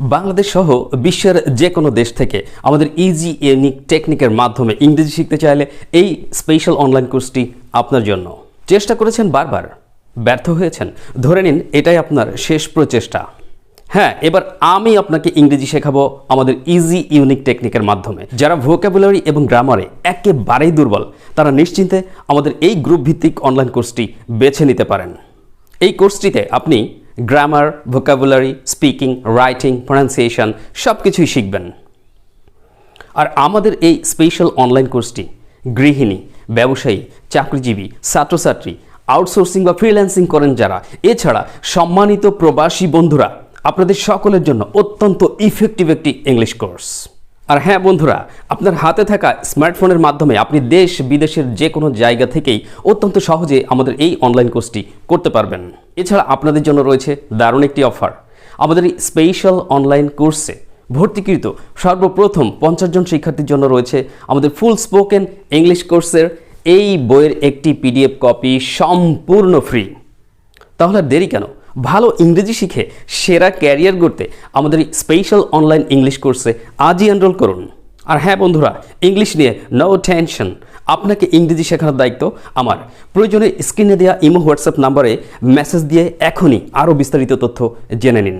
বাংলাদেশ সহ বিশ্বের যে কোনো দেশ থেকে আমাদের ইজি ইউনিক টেকনিকের মাধ্যমে ইংরেজি শিখতে চাইলে এই স্পেশাল অনলাইন কোর্সটি আপনার জন্য। চেষ্টা করেছেন বারবার। ব্যর্থ হয়েছেন। ধরে নিন, এটাই আপনার শেষ প্রচেষ্টা। হ্যাঁ এবার আমি আপনাকে ইংরেজি শেখাবো আমাদের ইজি ইউনিক টেকনিকের মাধ্যমে। যারা ভোকাবুলারি এবং গ্রামারে একেবারেই দুর্বল, তারা নিশ্চিন্তে আমাদের এই গ্রুপ ভিত্তিক অনলাইন কোর্সটি বেছে নিতে পারেন। এই কোর্সটিতে আপনি grammar vocabulary speaking writing pronunciation সব কিছুই শিখবেন। আর আমাদের এই স্পেশাল অনলাইন কোর্সটি গৃহিণী, ব্যবসায়ী, চাকরিজীবী, ছাত্রছাত্রী আউটসোর্সিং বা ফ্রিল্যান্সিং করেন যারা, এছাড়া সম্মানিত প্রবাসী বন্ধুরা, আপনাদের সকলের জন্য অত্যন্ত ইফেক্টিভ একটি ইংলিশ কোর্স আর হ্যাঁ বন্ধুরা, আপনার হাতে থাকা স্মার্টফোনের মাধ্যমে আপনি দেশ বিদেশের যে কোনো জায়গা থেকেই অত্যন্ত সহজে আমাদের এই অনলাইন কোর্সটি করতে পারবেন। এছাড়া আপনাদের জন্য রয়েছে দারুণ একটি অফার আমাদের এই স্পেশাল অনলাইন কোর্সে ভর্তিকৃত সর্বপ্রথম পঞ্চাশ জন শিক্ষার্থীর জন্য রয়েছে আমাদের ফুল স্পোকেন ইংলিশ কোর্সের এই বইয়ের একটি পিডিএফ কপি সম্পূর্ণ ফ্রি তাহলে দেরি কেন? ভালো ইংরেজি শিখে সেরা ক্যারিয়ার গড়তে আমাদের স্পেশাল অনলাইন ইংলিশ কোর্সে আজই এনরোল করুন। আর হ্যাঁ বন্ধুরা ইংলিশ নিয়ে নো টেনশন আপনাকে ইংরেজি শেখানোর দায়িত্ব আমার। প্রয়োজনে স্ক্রিনে দেওয়া ইমো হোয়াটসঅ্যাপ নাম্বারে মেসেজ দিয়ে এখনই আরও বিস্তারিত তথ্য জেনে নিন।